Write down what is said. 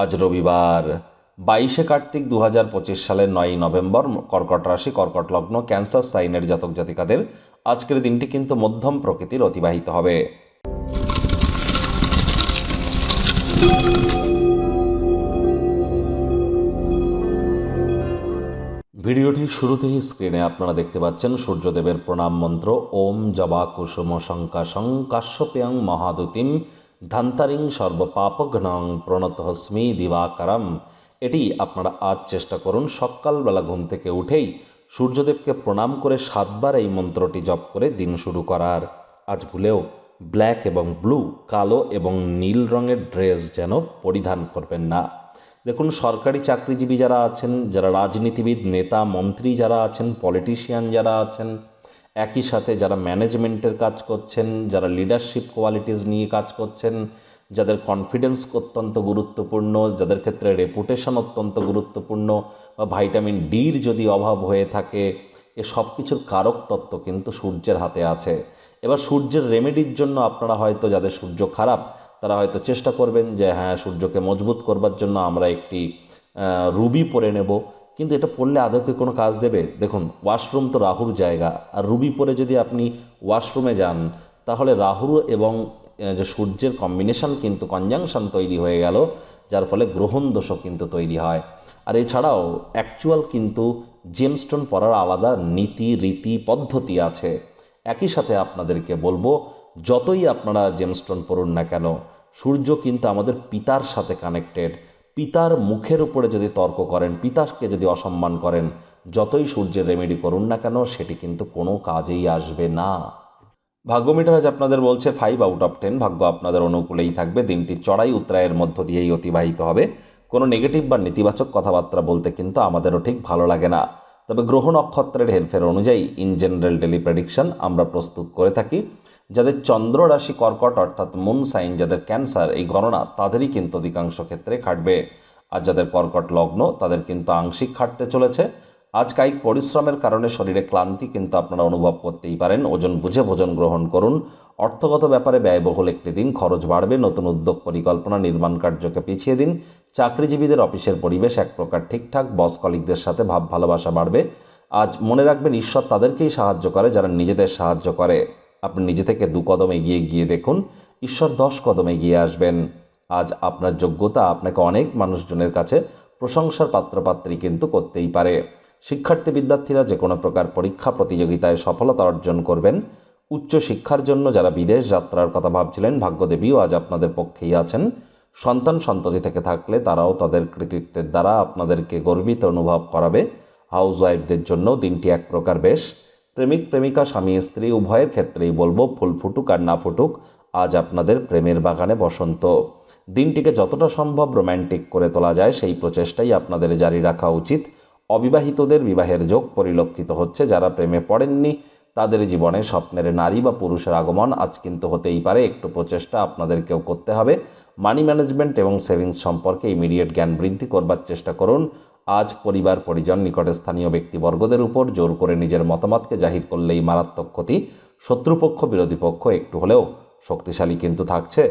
আজ রবিবার, বাইশে কার্তিক দু হাজার পঁচিশ সালের নয়ই নভেম্বর, কর্কট রাশি, কর্কট লগ্ন, ক্যান্সার, সাইনের জাতক জাতিকাদের আজকের দিনটি কিন্তু মধ্যম প্রকৃতির অতিবাহিত হবে। ভিডিওটির শুরুতেই স্ক্রিনে আপনারা দেখতে পাচ্ছেন সূর্যদেবের প্রণাম মন্ত্র, ওম জবা কুসুম শঙ্কাশং কাশ্যপেয়ং মহাদুতিম ধান্তারিং সর্বপাপঘ্নং প্রণতহস্মি দিবাকারম। এটি আপনারা আজ চেষ্টা করুন সকালবেলা ঘুম থেকে উঠেই সূর্যদেবকে প্রণাম করে সাতবার এই মন্ত্রটি জপ করে দিন শুরু করার। আজ ভুলেও ব্ল্যাক এবং ব্লু, কালো এবং নীল রঙের ড্রেস যেন পরিধান করবেন না। দেখুন, সরকারি চাকরিজীবী যারা আছেন, যারা রাজনীতিবিদ, নেতা, মন্ত্রী যারা আছেন, পলিটিশিয়ান যারা আছেন একই সাথে যারা ম্যানেজমেন্টের কাজ করছেন, যারা লিডারশিপ কোয়ালিটিস নিয়ে কাজ করছেন, যাদের কনফিডেন্স অত্যন্ত গুরুত্বপূর্ণ, যাদের ক্ষেত্রে রেপুটেশন অত্যন্ত গুরুত্বপূর্ণ বা ভাইটামিন ডির যদি অভাব হয়ে থাকে, এ সব কিছুর কারক তত্ত্ব কিন্তু সূর্যের হাতে আছে। এবার সূর্যের রেমেডির জন্য আপনারা হয়তো, যাদের সূর্য খারাপ, তারা হয়তো চেষ্টা করবেন যে হ্যাঁ সূর্যকে মজবুত করবার জন্য আমরা একটি রুবি পরে নেব। কিন্তু এটা পড়লে আদৌকে কোনো কাজ দেবে? দেখুন ওয়াশরুম তো রাহুর জায়গা। আর রুবি পরে যদি আপনি ওয়াশরুমে যান, তাহলে রাহু এবং যে সূর্যের কম্বিনেশন কিন্তু কনজাংশন তৈরি হয়ে গেল, যার ফলে গ্রহণ দোষও কিন্তু তৈরি হয়। আর এছাড়াও অ্যাকচুয়াল কিন্তু জেমস্টোন পরার আলাদা নীতি, রীতি, পদ্ধতি আছে। একই সাথে আপনাদেরকে বলব, যতই আপনারা জেমস্টোন পড়ুন না কেন, সূর্য কিন্তু আমাদের পিতার সাথে কানেক্টেড পিতার মুখের উপরে যদি তর্ক করেন, পিতাকে যদি অসম্মান করেন, যতই সূর্যের রেমেডি করুন না কেন, সেটি কিন্তু কোনো কাজেই আসবে না। ভাগ্য মিটার আজ আপনাদের বলছে ফাইভ আউট অফ টেন ভাগ্য আপনাদের অনুকূলেই থাকবে। দিনটি চড়াই উত্তরায়ের মধ্য দিয়েই অতিবাহিত হবে। কোনো নেগেটিভ বা নেতিবাচক কথাবার্তা বলতে কিন্তু আমাদেরও ঠিক ভালো লাগে না। তবে গ্রহ নক্ষত্রের হেরফের অনুযায়ী ইন জেনারেল ডেলি প্রেডিকশন আমরা প্রস্তুত করে থাকি। যাদের চন্দ্র রাশি কর্কট, অর্থাৎ মুন সাইন যাদের ক্যান্সার এই গণনা তাদেরই কিন্তু অধিকাংশ ক্ষেত্রে খাটবে। আর যাদের কর্কট লগ্ন, তাদের কিন্তু আংশিক খাটতে চলেছে। আজ কায়িক পরিশ্রমের কারণে শরীরে ক্লান্তি কিন্তু আপনারা অনুভব করতেই পারেন। ওজন বুঝে ভোজন গ্রহণ করুন। অর্থগত ব্যাপারে ব্যয়বহুল একটি দিন, খরচ বাড়বে। নতুন উদ্যোগ পরিকল্পনা, নির্মাণ কার্যকে পিছিয়ে দিন। চাকরিজীবীদের অফিসের পরিবেশ এক প্রকার ঠিকঠাক। বস কলিকদের সাথে ভাব ভালোবাসা বাড়বে। আজ মনে রাখবেন, ঈশ্বর তাদেরকেই সাহায্য করে, যারা নিজেদের সাহায্য করে। আপনি নিজে থেকে দু কদম এগিয়ে গিয়ে দেখুন। ঈশ্বর দশ কদম এগিয়ে আসবেন। আজ আপনার যোগ্যতা আপনাকে অনেক মানুষজনের কাছে প্রশংসার পাত্রপাত্রী কিন্তু করতেই পারে। শিক্ষার্থী বিদ্যার্থীরা যে কোনো প্রকার পরীক্ষা প্রতিযোগিতায় সফলতা অর্জন করবেন। উচ্চ শিক্ষার জন্য যারা বিদেশ যাত্রার কথা ভাবছিলেন, ভাগ্যদেবীও আজ আপনাদের পক্ষেই আছেন। সন্তান সন্ততি থেকে থাকলে তারাও তাদের কৃতিত্বের দ্বারা আপনাদেরকে গর্বিত অনুভব করাবে। হাউস ওয়াইফদের জন্য দিনটি এক প্রকার বেশ। প্রেমিক, প্রেমিকা, স্বামী, স্ত্রী, উভয়ের ক্ষেত্রেই বলব, ফুল ফুটুক আর না ফুটুক, আজ আপনাদের প্রেমের বাগানে বসন্ত। দিনটিকে যতটা সম্ভব রোম্যান্টিক করে তোলা যায়, সেই প্রচেষ্টাই আপনাদের জারি রাখা উচিত। অবিবাহিতদের বিবাহের যোগ পরিলক্ষিত হচ্ছে, যারা প্রেমে পড়েননি, তাদের জীবনে স্বপ্নের নারী বা পুরুষের আগমন আজ কিন্তু হতেই পারে, একটু প্রচেষ্টা আপনাদেরকেও করতে হবে। মানি ম্যানেজমেন্ট এবং সেভিংস সম্পর্কে ইমিডিয়েট জ্ঞান বৃদ্ধি করবার চেষ্টা করুন। আজ পরিবার পরিজন নিকটে স্থানীয় ব্যক্তিবর্গদের উপর জোর করে নিজের মতামতকে জাহির করলেই মারাত্মক ক্ষতি। শত্রুপক্ষ, বিরোধী পক্ষ একটু হলেও শক্তিশালী কিন্তু থাকছে।